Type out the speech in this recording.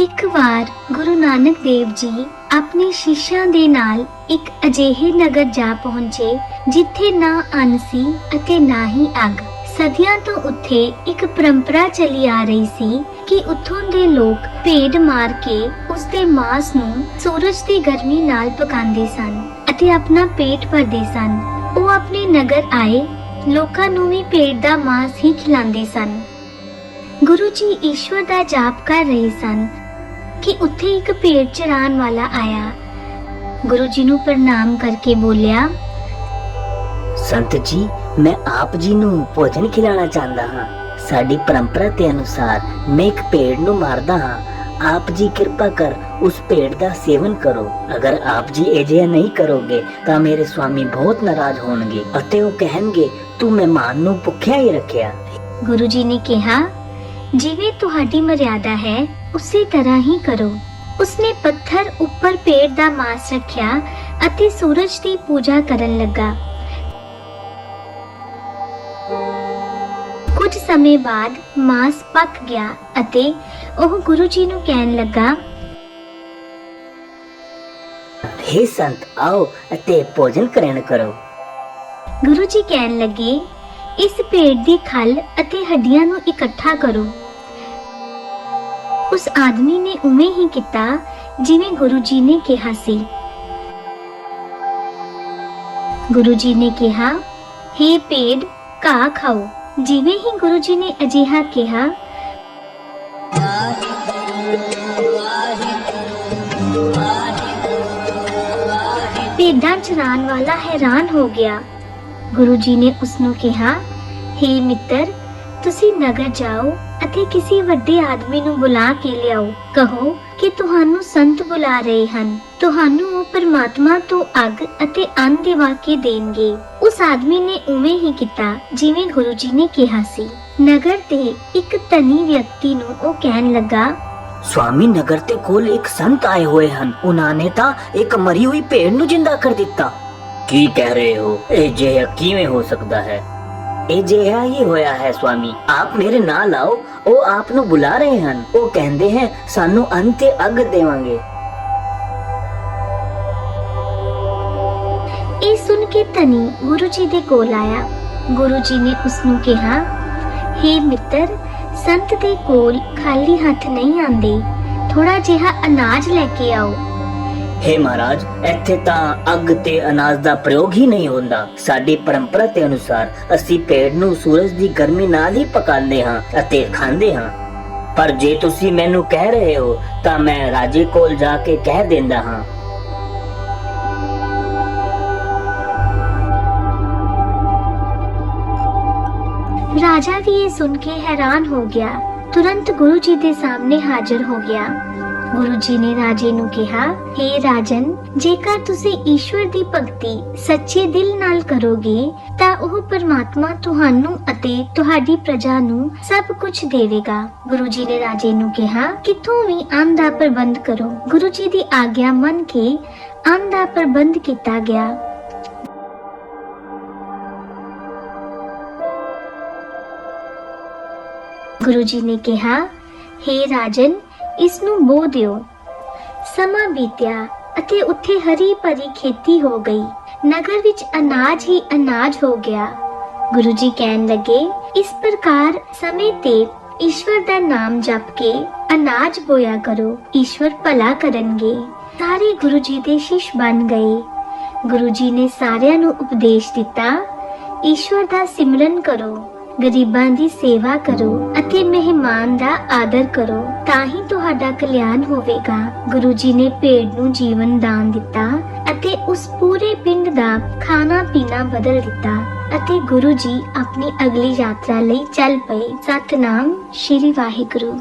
ਇੱਕ ਵਾਰ ਗੁਰੂ ਨਾਨਕ ਦੇਵ ਜੀ ਆਪਣੇ ਸ਼ਿਸ਼ਿਆਂ ਦੇ ਨਾਲ ਇੱਕ ਅਜਿਹੇ ਨਗਰ ਜਾ ਪਹੁੰਚੇ, ਜਿੱਥੇ ਨਾ ਅੰਨ ਸੀ ਅਤੇ ਨਾ ਹੀ ਅੱਗ। ਸਦੀਆਂ ਤੋਂ ਉੱਥੇ ਇੱਕ ਪਰੰਪਰਾ ਚੱਲੀ ਆ ਰਹੀ ਸੀ ਕਿ ਉੱਥੋਂ ਦੇ ਲੋਕ ਭੇਡ ਮਾਰ ਕੇ ਉਸ ਦੇ ਮਾਸ ਨੂੰ ਸੂਰਜ ਦੀ ਗਰਮੀ ਨਾਲ ਪਕਾਉਂਦੇ ਸਨ ਅਤੇ ਆਪਣਾ ਪੇਟ ਭਰਦੇ ਸਨ। ਉਹ ਆਪਣੇ ਨਗਰ ਆਏ, ਲੋਕਾਂ ਨੂੰ ਵੀ ਪੇਟ ਦਾ ਮਾਸ ਹੀ ਖਿਲਾਉਂਦੇ ਸਨ। ਗੁਰੂ ਜੀ ਈਸ਼ਵਰ ਦਾ ਜਾਪ ਕਰ ਰਹੇ ਸਨ ਕਿ ਉੱਥੇ ਇੱਕ ਭੇਡ ਚਰਾਉਣ ਵਾਲਾ ਆਇਆ। ਗੁਰੂ ਜੀ ਨੂੰ ਪ੍ਰਣਾਮ ਕਰਕੇ ਬੋਲਿਆ ਸੰਤ ਜੀ ਮੈਂ ਆਪ ਜੀ ਨੂੰ ਭੋਜਨ ਖਿਲਾਣਾ ਚਾਹੁੰਦਾ ਹਾਂ। ਸਾਡੀ ਪਰੰਪਰਾ ਦੇ ਅਨੁਸਾਰ ਮੈਂ ਇੱਕ ਪੇੜ ਨੂੰ ਮਾਰਦਾ ਹਾਂ। ਆਪ ਜੀ ਕਿਰਪਾ ਕਰ ਉਸ ਪੇੜ ਦਾ ਸੇਵਨ ਕਰੋ। ਅਗਰ ਆਪ ਜੀ ਅਜਿਹਾ ਨਹੀਂ ਕਰੋਗੇ ਤਾਂ ਮੇਰੇ ਸਵਾਮੀ ਬਹੁਤ ਨਾਰਾਜ਼ ਹੋਣਗੇ ਅਤੇ ਉਹ ਕਹਿਣਗੇ ਤੂੰ ਮਹਿਮਾਨ ਨੂੰ ਭੁੱਖਿਆ ਹੀ ਰੱਖਿਆ। ਗੁਰੂ ਜੀ ਨੇ ਕਿਹਾ ਜਿਵੇਂ ਤੁਹਾਡੀ ਮਰਿਆਦਾ ਹੈ ਉਸੇ ਤਰ੍ਹਾਂ ਹੀ ਕਰੋ। ਉਸਨੇ ਪੱਥਰ ਉੱਪਰ ਪੇੜ ਦਾ ਮਾਸ ਰੱਖਿਆ ਅਤੇ ਸੂਰਜ ਦੀ ਪੂਜਾ ਕਰਨ ਲੱਗਾ। ਕੁਝ ਸਮੇਂ ਬਾਅਦ ਮਾਸ ਪੱਕ ਗਿਆ ਅਤੇ ਉਹ ਗੁਰੂ ਜੀ ਨੂੰ ਕਹਿਣ ਲੱਗਾ ਹੇ ਸੰਤ ਆਓ ਅਤੇ ਭੋਜਨ ਗ੍ਰਹਿਣ ਕਰੋ। ਗੁਰੂ ਜੀ ਕਹਿਣ ਲੱਗੇ ਇਸ ਪੇੜ ਦੀ ਖੱਲ ਅਤੇ ਹੱਡੀਆਂ ਨੂੰ ਇਕੱਠਾ ਕਰੋ। ਉਸ ਆਦਮੀ ਨੇ ਉਵੇਂ ਹੀ ਕੀਤਾ ਜਿਵੇਂ ਗੁਰੂ ਜੀ ਨੇ ਕਿਹਾ ਸੀ ਗੁਰੂ ਜੀ ਨੇ ਕਿਹਾ हे ਪੇੜ ਘਾਹ ਖਾਓ ਜਿਵੇਂ ਹੀ ਗੁਰੂ ਜੀ ਨੇ ਅਜਿਹਾ ਕਿਹਾ ਭੇਡਾਂ ਚਰਾਉਣ ਵਾਲਾ ਹੈਰਾਨ ਹੋ ਗਿਆ ਗੁਰੂ ਜੀ ਨੇ ਉਸ ਨੂੰ ਕਿਹਾ हे ਮਿੱਤਰ ਤੁਸੀਂ ਨਗਰ ਜਾਓ ਅਤੇ ਕਿਸੇ ਵੱਡੇ ਆਦਮੀ ਨੂੰ ਬੁਲਾ ਕੇ ਲਿਆਓ। ਕਹੋ ਕਿ ਤੁਹਾਨੂੰ ਸੰਤ ਬੁਲਾ ਰਹੇ ਹਨ। ਤੁਹਾਨੂੰ ਉਹ ਪਰਮਾਤਮਾ ਤੋਂ ਅੱਗ ਅਤੇ ਅੰਨ ਦਿਵਾ ਕੇ ਦੇਣਗੇ। ਉਸ ਆਦਮੀ ਨੇ ਉਵੇਂ ਹੀ ਕੀਤਾ ਜਿਵੇਂ ਗੁਰੂ ਜੀ ਨੇ ਕਿਹਾ ਸੀ। ਨਗਰ ਦੇ ਇੱਕ ਧਨੀ ਵਿਅਕਤੀ ਨੂੰ ਉਹ ਕਹਿਣ ਲੱਗਾ ਸਵਾਮੀ ਨਗਰ ਤੇ ਕੋਲ ਇੱਕ ਸੰਤ ਆਏ ਹੋਏ ਹਨ। ਉਹਨਾਂ ਨੇ ਤਾਂ ਇੱਕ ਮਰੀ ਹੋਈ ਭੇਡ ਨੂੰ ਜਿੰਦਾ ਕਰ ਦਿੱਤਾ। ਕੀ ਕਹਿ ਰਹੇ ਹੋ? ਇਹ ਜਿਹਾ ਕਿਵੇਂ ਹੋ ਸਕਦਾ ਹੈ? ਇਹ ਹੀ ਹੋਇਆ ਹੈ ਸਵਾਮੀ ਆਪ ਮੇਰੇ ਨਾਲ ਆਓ, ਉਹ ਆਪ ਨੂੰ ਬੁਲਾ ਰਹੇ ਹਨ। ਉਹ ਕਹਿੰਦੇ ਹਨ ਸਾਨੂੰ ਅੰਤ ਤੇ ਅੱਗ ਦੇਵਾਂਗੇ। ਇਹ ਸੁਣ ਕੇ ਧਨੀ ਗੁਰੂ ਜੀ ਦੇ ਕੋਲ ਆਇਆ। ਗੁਰੂ ਜੀ ਨੇ ਉਸ ਨੂੰ ਕਿਹਾ हे ਮਿੱਤਰ, ਸੰਤ ਦੇ ਕੋਲ ਖਾਲੀ ਹੱਥ ਨਹੀਂ ਆਂਦੇ ਥੋੜਾ ਜਿਹਾ ਅਨਾਜ ਲੈ ਕੇ ਆਓ। ਹੇ ਮਹਾਰਾਜ, ਇੱਥੇ ਤਾਂ ਅੱਗ ਤੇ ਅਨਾਜ ਦਾ ਪ੍ਰਯੋਗ ਹੀ ਨਹੀਂ ਹੁੰਦਾ। ਸਾਡੀ ਪਰੰਪਰਾ ਦੇ ਅਨੁਸਾਰ ਅਸੀਂ ਪੇੜ ਨੂੰ ਸੂਰਜ ਦੀ ਗਰਮੀ ਨਾਲ ਹੀ ਪਕਾਉਂਦੇ ਹਾਂ ਅਤੇ ਖਾਂਦੇ ਹਾਂ। ਪਰ ਜੇ ਤੁਸੀਂ ਮੈਨੂੰ ਕਹਿ ਰਹੇ ਹੋ, ਤਾਂ ਮੈਂ ਰਾਜੇ ਕੋਲ ਜਾ ਕੇ ਕਹਿ ਦਿੰਦਾ ਹਾਂ। ਰਾਜਾ ਵੀ ਇਹ ਸੁਣ ਕੇ ਹੈਰਾਨ ਹੋ ਗਿਆ। ਤੁਰੰਤ ਗੁਰੂ ਜੀ ਦੇ ਸਾਹਮਣੇ ਹਾਜ਼ਰ ਹੋ ਗਿਆ। ਗੁਰੂ ਜੀ ਨੇ ਰਾਜੇ ਨੂੰ ਕਿਹਾ हे ਰਾਜਨ, ਜੇਕਰ ਤੁਸੀਂ ਈਸ਼ਵਰ ਦੀ ਭਗਤੀ ਸੱਚੇ ਦਿਲ ਨਾਲ ਕਰੋਗੇ, ਤਾਂ ਉਹ ਪਰਮਾਤਮਾ ਤੁਹਾਨੂੰ ਅਤੇ ਤੁਹਾਡੀ ਪ੍ਰਜਾ ਨੂੰ ਸਭ ਕੁਝ ਦੇਵੇਗਾ। ਗੁਰੂ ਜੀ ਨੇ ਰਾਜੇ ਨੂੰ ਕਿਹਾ, ਕਿਥੋਂ ਵੀ ਅੰਨ ਦਾ ਪ੍ਰਬੰਧ ਕਰੋ। ਗੁਰੂ ਜੀ ਦੀ ਆਗਿਆ ਮੰਨ ਕੇ ਅੰਨ ਦਾ ਪ੍ਰਬੰਧ ਕੀਤਾ ਗਿਆ। ਗੁਰੂ ਜੀ ਨੇ ਕਿਹਾ हे ਰਾਜਨ ਇਸ ਨੂੰ ਬੋ ਦਿਓ। ਸਮਾਂ ਬੀਤਿਆ ਅਤੇ ਉੱਥੇ ਹਰੀ ਭਰੀ ਖੇਤੀ ਹੋ ਗਈ। ਨਗਰ ਵਿੱਚ ਅਨਾਜ ਹੀ ਅਨਾਜ ਹੋ ਗਿਆ। ਗੁਰੂ ਜੀ ਕਹਿਣ ਲੱਗੇ, ਇਸ ਪ੍ਰਕਾਰ ਸਮੇਂ ਤੇ ਈਸ਼ਵਰ ਦਾ ਨਾਮ ਜਪ ਕੇ ਅਨਾਜ ਬੋਇਆ ਕਰੋ। ਈਸ਼ਵਰ ਭਲਾ ਕਰਨਗੇ। ਸਾਰੇ ਗੁਰੂ ਜੀ ਦੇ ਸ਼ਿਸ਼ ਬਣ ਗਏ। ਗੁਰੂ ਜੀ ਨੇ ਸਾਰਿਆਂ ਨੂੰ ਉਪਦੇਸ਼ ਦਿੱਤਾ, ਈਸ਼ਵਰ ਦਾ ਸਿਮਰਨ ਕਰੋ। ਗਰੀਬਾਂ ਦੀ ਸੇਵਾ ਕਰੋ ਅਤੇ ਮਹਿਮਾਨ ਦਾ ਆਦਰ ਕਰੋ, ਤਾਂ ਹੀ ਤੁਹਾਡਾ ਕਲਿਆਣ ਹੋਵੇਗਾ। ਗੁਰੂ ਜੀ ਨੇ ਭੇਡ ਨੂੰ ਜੀਵਨ ਦਾਨ ਦਿੱਤਾ ਅਤੇ ਉਸ ਪੂਰੇ ਪਿੰਡ ਦਾ ਖਾਣਾ ਪੀਣਾ ਬਦਲ ਦਿੱਤਾ ਅਤੇ ਗੁਰੂ ਜੀ ਆਪਣੀ ਅਗਲੀ ਯਾਤਰਾ ਲਈ ਚੱਲ ਪਏ। ਸਤਨਾਮ, ਸ਼੍ਰੀ ਵਾਹਿਗੁਰੂ।